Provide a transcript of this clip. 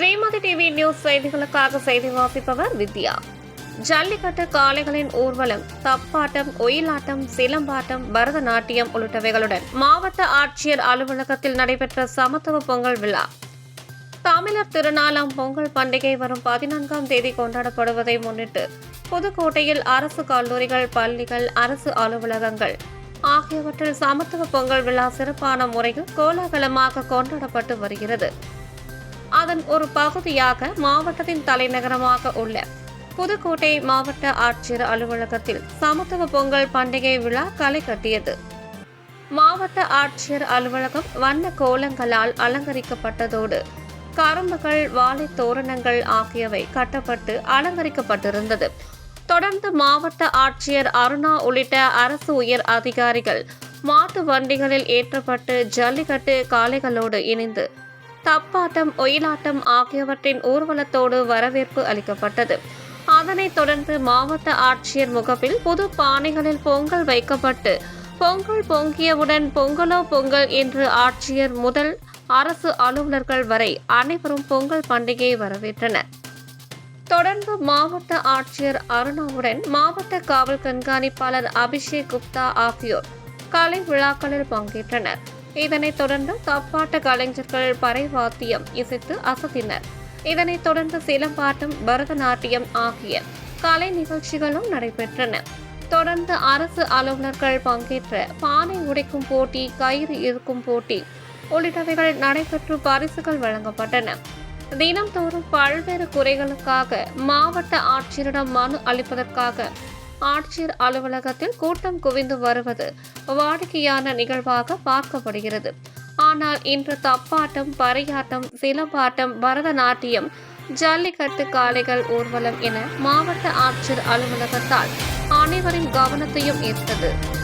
Srimathi TV news செய்திகளுக்காக செய்தி வாசிப்பவர் வித்யா. ஜல்லிக்கட்டு காளைகளின் ஊர்வலம் தப்பாட்டம் ஒயிலாட்டம் சிலம்பாட்டம் பரதநாட்டியம் உள்ளிட்டவைகளுடன் மாவட்ட ஆட்சியர் அலுவலகத்தில் நடைபெற்ற சமத்துவ பொங்கல் விழா. தமிழர் திருநாளாம் பொங்கல் பண்டிகை வரும் பதினான்காம் தேதி கொண்டாடப்படுவதை முன்னிட்டு புதுக்கோட்டையில் அரசு கல்லூரிகள் பள்ளிகள் அரசு அலுவலகங்கள் ஆகியவற்றில் சமத்துவ பொங்கல் விழா சிறப்பான முறையில் கோலாகலமாக கொண்டாடப்பட்டு வருகிறது. அதன் ஒரு பகுதியாக மாவட்டத்தின் தலைநகரமாக உள்ள புதுக்கோட்டை மாவட்ட ஆட்சியர் அலுவலகத்தில் சமத்துவ பொங்கல் பண்டிகை விழா களை கட்டியது. மாவட்ட ஆட்சியர் அலுவலகம் வண்ண கோலங்களால் அலங்கரிக்கப்பட்டதோடு கரும்புகள் வாழை தோரணங்கள் ஆகியவை கட்டப்பட்டு அலங்கரிக்கப்பட்டிருந்தது. தொடர்ந்து மாவட்ட ஆட்சியர் அருணா உள்ளிட்ட அரசு உயர் அதிகாரிகள் மாட்டு வண்டிகளில் ஏற்றப்பட்டு ஜல்லிக்கட்டு காளைகளோடு இணைந்து தப்பாட்டம் ஒயிலாட்டம் ஆகியவற்றின் ஊர்வலத்தோடு வரவேற்பு அளிக்கப்பட்டது. அதனைத் தொடர்ந்து மாவட்ட ஆட்சியர் முகப்பில் புது பானைகளில் பொங்கல் வைக்கப்பட்டு பொங்கல் பொங்கியவுடன் பொங்கலோ பொங்கல் என்று ஆட்சியர் முதல் அரசு அலுவலர்கள் வரை அனைவரும் பொங்கல் பண்டிகையை வரவேற்றனர். தொடர்ந்து மாவட்ட ஆட்சியர் அருணாவுடன் மாவட்ட காவல் கண்காணிப்பாளர் அபிஷேக் குப்தா ஆகியோர் கலை விழாக்களில் பங்கேற்றனர். இதனைத் தொடர்ந்து தப்பாட்ட கலைஞர்கள் பறைவாத்தியம் இசைத்து அசத்தினர். இதனைத் தொடர்ந்து சிலம்பாட்டம் பரதநாட்டியம் ஆகிய கலை நிகழ்ச்சிகளும் நடைபெற்றன. தொடர்ந்து அரசு அலுவலர்கள் பங்கேற்ற பானை உடைக்கும் போட்டி கயிறு இருக்கும் போட்டி உள்ளிட்டவைகள் நடைபெற்று பரிசுகள் வழங்கப்பட்டன. தினம்தோறும் பல்வேறு குறைகளுக்காக மாவட்ட ஆட்சியரிடம் மனு அளிப்பதற்காக ஆட்சியர் அலுவலகத்தில் கூட்டம் குவிந்து வருவது வாடிக்கையான நிகழ்வாக பார்க்கப்படுகிறது. ஆனால் இன்று தப்பாட்டம் பறையாட்டம் சிலம்பாட்டம் பரதநாட்டியம் ஜல்லிக்கட்டு காளைகள் ஊர்வலம் என மாவட்ட ஆட்சியர் அலுவலகத்தால் அனைவரின் கவனத்தையும் ஈர்த்தது.